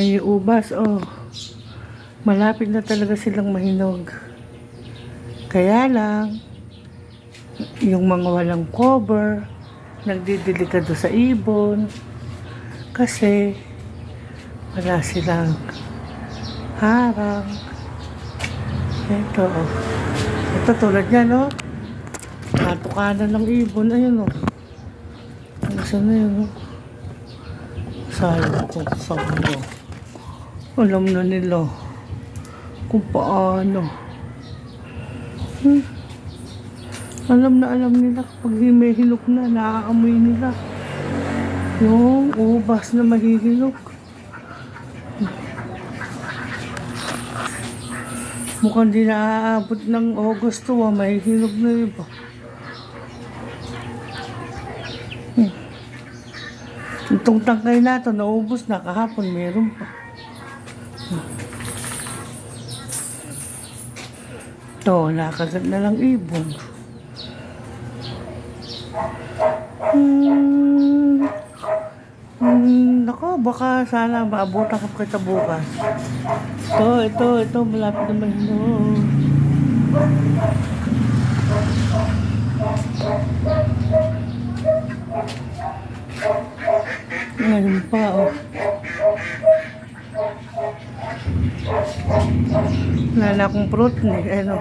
Ay, ubas, oh. Malapit na talaga silang mahinog. Kaya lang, yung mga walang cover, nagdidelikado sa ibon. Kasi, wala silang harang. Ito, oh. Ito tulad yan, oh. Natukanan ng ibon. Ayun, oh. Nasaan na yun, oh. Sayang ko sa ano. Alam na nila kung paano. Hmm. Alam na alam nila kapag may hilok na, naaamoy nila. Yung ubas na mahihilok. Mukhang di naaabot ng Agosto, ah, mahihilok na iba. Itong tangkay nato, naubos na kahapon, meron pa. Ito, nakagat na lang ibon. Hmm. Hmm, nako, baka sana maabutan ka kita bukas. Ito, ito, ito, malapit na mahinog. Ngayon pa, oh. Wala na akong fruit. Ano?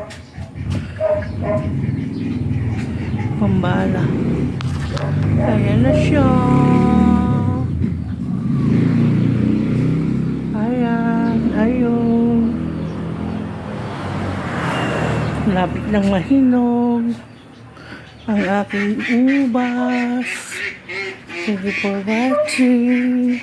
Pambala. Ayan na siya. Ayan. Ayun. Lapit ng mahinog. Ang aking ubas. Thank you for watching.